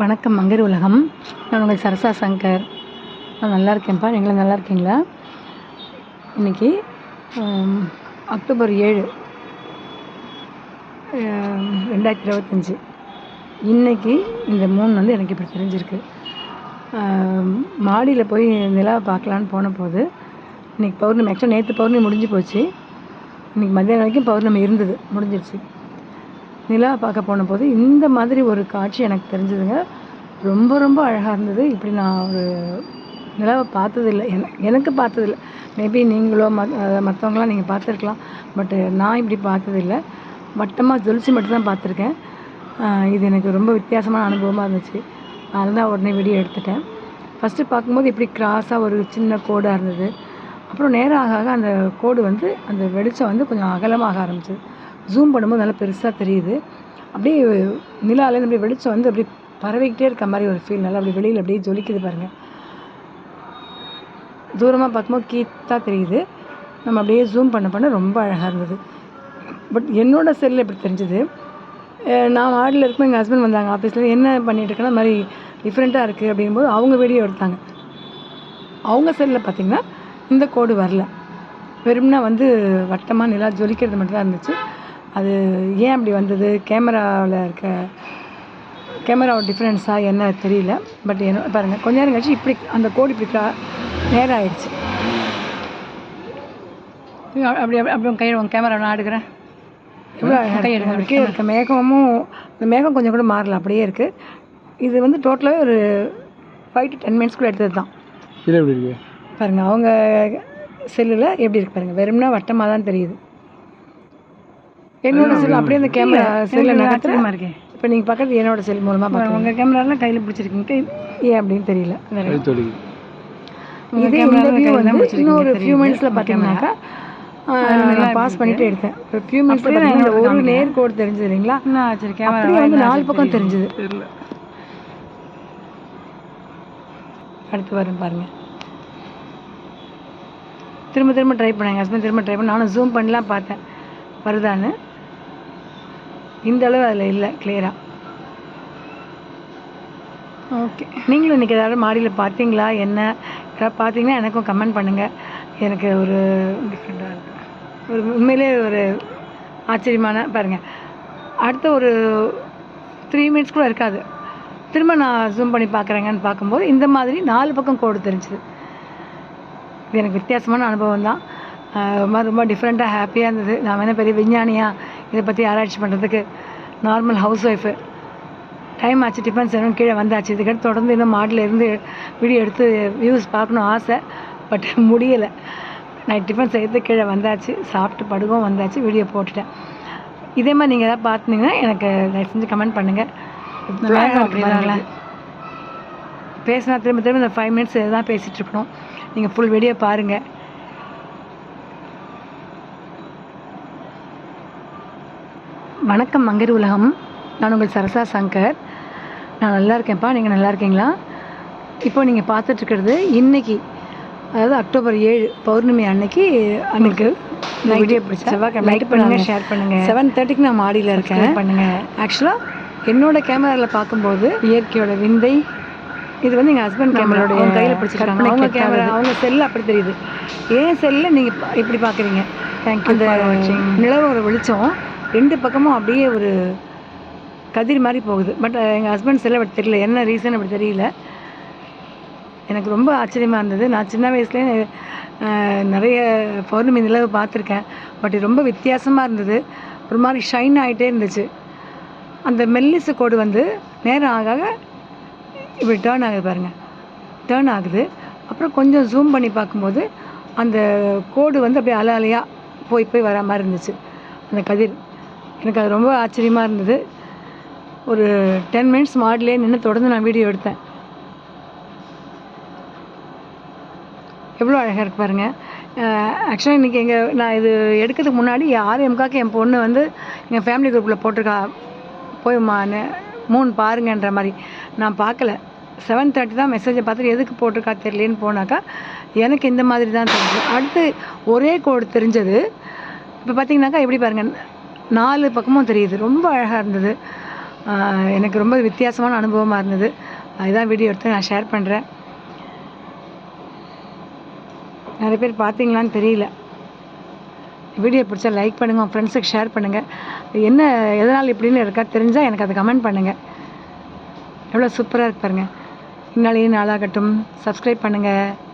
வணக்கம் மங்கர் உலகம். நான் உங்கள் சரசா சங்கர். நான் நல்லா இருக்கேன்ப்பா. நீங்களும் நல்லா இருக்கீங்களா? இன்றைக்கி அக்டோபர் ஏழு ரெண்டாயிரத்தி இருபத்தஞ்சி. இன்றைக்கி இந்த மூணு வந்து எனக்கு இப்படி தெரிஞ்சிருக்கு. மாடியில் போய் நிலாவை பார்க்கலான்னு போன போது இன்றைக்கி பௌர்ணமி ஆக்சுவலாக நேற்று பௌர்ணமி முடிஞ்சு போச்சு. இன்றைக்கி மத்தியானம் வரைக்கும் பௌர்ணமி இருந்தது. முடிஞ்சிருச்சு. நிலா பார்க்க போன போது இந்த மாதிரி ஒரு காட்சி எனக்கு தெரிஞ்சதுங்க. ரொம்ப ரொம்ப அழகாக இருந்தது. இப்படி நான் ஒரு நிலாவை பார்த்ததில்ல. என எனக்கு பார்த்ததில்ல. மேபி நீங்களோ மத் மற்றவங்களாம் நீங்கள் பார்த்துருக்கலாம். பட்டு நான் இப்படி பார்த்ததில்ல. வட்டமாக ஜொலிச்சு மட்டும்தான் பார்த்துருக்கேன். இது எனக்கு ரொம்ப வித்தியாசமான அனுபவமாக இருந்துச்சு. அதில் தான் உடனே வீடியோ எடுத்துட்டேன். ஃபஸ்ட்டு பார்க்கும்போது இப்படி கிராஸாக ஒரு சின்ன கோடாக இருந்தது. அப்புறம் நேரம் ஆக ஆக அந்த கோடு வந்து அந்த வெளிச்சம் வந்து கொஞ்சம் அகலமாக ஆரம்பிச்சது. ஜூம் பண்ணும்போது நல்லா பெருசாக தெரியுது. அப்படியே நிலாவில் அப்படியே வெளிச்சம் வந்து அப்படியே பரவிக்கிட்டே இருக்க மாதிரி ஒரு ஃபீல் நல்லா அப்படி வெளியில் அப்படியே ஜொலிக்குது பாருங்கள் தூரமாக பார்க்கும்போது கீத்தாக தெரியுது. நம்ம அப்படியே ஜூம் பண்ண பண்ண ரொம்ப அழகாக இருந்தது. பட் என்னோடய செல்லில் இப்படி தெரிஞ்சது? நான் வார்டில் இருக்கும் எங்கள் ஹஸ்பண்ட் வந்தாங்க. ஆஃபீஸில் என்ன பண்ணிகிட்டு இருக்கேன்னா மாதிரி டிஃப்ரெண்ட்டாக இருக்குது அப்படிங்கும்போது அவங்க வீடியோ எடுத்தாங்க. அவங்க செல்லில் பார்த்திங்கன்னா இந்த கோடு வரல. வெறும்னா வந்து வட்டமாக நிலா ஜொலிக்கிறது மட்டும்தான் இருந்துச்சு. அது ஏன் அப்படி வந்தது? கேமராவில் இருக்க கேமராவோட டிஃப்ரென்ஸாக என்ன தெரியல. பட் என்ன பாருங்கள் கொஞ்ச நேரம் கழிச்சு இப்படி அந்த கோடு இப்படி நேரம் ஆயிடுச்சு அப்படி அப்படி கையில் உங்கள் கேமரா நான் எடுக்கிறேன். எவ்வளோ கை எடுங்க அப்படியே இருக்க. மேகமும் இந்த மேகம் கொஞ்சம் கூட மாறல அப்படியே இருக்குது இது வந்து டோட்டலாகவே ஒரு ஃபைவ் டு டென் மினிட்ஸ்க்குள்ளே எடுத்தது தான். இது எப்படி இருக்கு? பாருங்கள் அவங்க செல்லில் எப்படி இருக்கு பாருங்கள் வெறும்னா வட்டமாக தான் தெரியுது. என்னோட செல் அப்படியே அந்த கேமரா செல்லில் நகர்த்துறமா இருக்கேன் இப்போ நீங்கள் பக்கத்து என்னோட செல் மூலமாக பார்க்குறீங்க உங்கள் கேமராலாம் கையில் பிடிச்சிருக்கீங்க ஏன் அப்படின்னு தெரியல. கை இதே இந்த வியூ வந்து இன்னொரு ஃபியூ மினிட்ஸில் பார்த்தீங்கன்னாக்கா நான் பாஸ் பண்ணிட்டு எடுத்தேன் ஒரு ஃபியூ மினிட்ஸில் ஒரு நேர் கோடு தெரிஞ்சது இல்லைங்களா? அப்படியே வந்து நாலு பக்கம் தெரிஞ்சது. அடுத்து வரும் பாருங்க. திரும்ப திரும்ப ட்ரை பண்ணேன் எங்கள் ஹஸ்பண்ட் திரும்ப ட்ரை பண்ண. நானும் ஜூம் பண்ணலாம் பார்த்தேன். வருதான்னு. இந்த அளவு அதில் இல்லை கிளியராக ஓகே நீங்களும் இன்றைக்கி ஏதாவது மாடியில் பார்த்தீங்களா என்ன? யாராவது பார்த்தீங்கன்னா எனக்கும் கமெண்ட் பண்ணுங்கள் எனக்கு ஒரு டிஃப்ரெண்ட்டாக இருக்கு. ஒரு உண்மையிலே ஒரு ஆச்சரியமான பாருங்கள் அடுத்த ஒரு த்ரீ மினிட்ஸ் கூட இருக்காது. திரும்ப நான் ஜூம் பண்ணி பார்க்குறேங்கன்னு பார்க்கும்போது இந்த மாதிரி நாலு பக்கம் கோடு தெரிஞ்சுது. இது எனக்கு வித்தியாசமான அனுபவம் தான் ரொம்ப ரொம்ப டிஃப்ரெண்ட்டாக ஹாப்பியாக இருந்தது. நான் வேணால் பெரிய விஞ்ஞானியா இதை பற்றி ஆராய்ச்சி பண்ணுறதுக்கு நார்மல் ஹவுஸ் ஒய்ஃபு டைம் ஆச்சு டிஃபன் செய்யணும் கீழே வந்தாச்சு. இதுக்கடுத்து தொடர்ந்து இன்னும் மாடியில் இருந்து வீடியோ எடுத்து வியூஸ் பார்க்கணும் ஆசை பட் முடியலை. நைட் டிஃபன் செய்யறது கீழே வந்தாச்சு. சாப்பிட்டு படுகவும் வந்தாச்சு. வீடியோ போட்டுட்டேன். இதே மாதிரி நீங்கள் எதாவது பார்த்துனீங்கன்னா எனக்கு தயவு செஞ்சு கமெண்ட் பண்ணுங்கள் பேசினா திரும்ப திரும்ப இந்த ஃபைவ் மினிட்ஸ் தான் பேசிகிட்டு இருக்கணும். நீங்கள் ஃபுல் வீடியோ பாருங்கள் வணக்கம் மங்கர் உலகம். நான் உங்கள் சரசா சங்கர். நான் நல்லா இருக்கேன்ப்பா. நீங்கள் நல்லா இருக்கீங்களா? இப்போ நீங்கள் பார்த்துட்ருக்கிறது இன்னைக்கு அதாவது அக்டோபர் ஏழு பௌர்ணமி அன்னைக்கு அன்னைக்கு வீடியோ பிடிச்சா செவ்வாய்க்கிழமை லைக் பண்ணுங்கள் ஷேர் பண்ணுங்கள் செவன் தேர்ட்டிக்கு நான் மாடியில் இருக்கேன். பண்ணுங்கள் ஆக்சுவலாக என்னோட கேமராவில் பார்க்கும்போது இயற்கையோட விந்தை இது வந்து எங்கள் ஹஸ்பண்ட் கேமராவோட என் கையில் பிடிச்சிருக்காங்க. அவங்க கேமரா அவங்க செல்லு அப்படி தெரியுது. ஏன் செல்லில் நீங்கள் இப்படி பார்க்குறீங்க. தேங்க்யூ நிலவோட வெளிச்சம். ரெண்டு பக்கமும் அப்படியே ஒரு கதிர் மாதிரி போகுது. பட் எங்கள் ஹஸ்பண்ட் செல்ல அப்படி தெரியல. என்ன ரீசன் அப்படி தெரியல. எனக்கு ரொம்ப ஆச்சரியமாக இருந்தது. நான் சின்ன வயசுலேயே நிறைய பௌர்ணமி நிலவு பார்த்துருக்கேன். பட் ரொம்ப வித்தியாசமாக இருந்தது. ஒரு மாதிரி ஷைன் ஆகிட்டே இருந்துச்சு. அந்த மெல்லிசு கோடு வந்து நேரம் ஆக ஆக இப்படி டேர்ன் ஆகுது பாருங்கள் டேர்ன் ஆகுது. அப்புறம் கொஞ்சம் ஜூம் பண்ணி பார்க்கும்போது அந்த கோடு வந்து அப்படியே அலை அலையாக போய் போய் வர மாதிரி இருந்துச்சு. அந்த கதிர். எனக்கு அது ரொம்ப ஆச்சரியமாக இருந்தது. ஒரு டென் மினிட்ஸ் மாடலே நின்று தொடர்ந்து நான் வீடியோ எடுத்தேன். எவ்வளோ அழகாக இருக்கு பாருங்கள் ஆக்சுவலாக இன்றைக்கி எங்கள் நான் இது எடுக்கிறதுக்கு முன்னாடி ஆறு எம்காக்கு என் பொண்ணு வந்து எங்கள் ஃபேமிலி குரூப்பில் போட்டிருக்கா. போய் மா மூணு பாருங்கன்ற மாதிரி. நான் பார்க்கல. செவன் தேர்ட்டி தான் மெசேஜை பார்த்துட்டு எதுக்கு போட்டிருக்கா தெரியலேன்னு போனாக்கா எனக்கு இந்த மாதிரி தான் தெரிஞ்சது அடுத்து ஒரே கோடு தெரிஞ்சது. இப்போ பார்த்தீங்கன்னாக்கா எப்படி பாருங்கள் நாலு பக்கமும் தெரியுது. ரொம்ப அழகாக இருந்தது. எனக்கு ரொம்ப வித்தியாசமான அனுபவமாக இருந்தது. அதுதான் வீடியோ எடுத்து நான் ஷேர் பண்ணுறேன் நிறைய பேர் பார்த்தீங்களான்னு தெரியல. வீடியோ பிடிச்சா லைக் பண்ணுங்கள் உங்கள் ஃப்ரெண்ட்ஸுக்கு ஷேர் பண்ணுங்கள் என்ன எதனால் இப்படின்னு இருக்கா தெரிஞ்சால் எனக்கு அதை கமெண்ட் பண்ணுங்கள் எவ்வளோ சூப்பராக இருக்கு பாருங்கள் நாளாகட்டும் சப்ஸ்கிரைப் பண்ணுங்கள்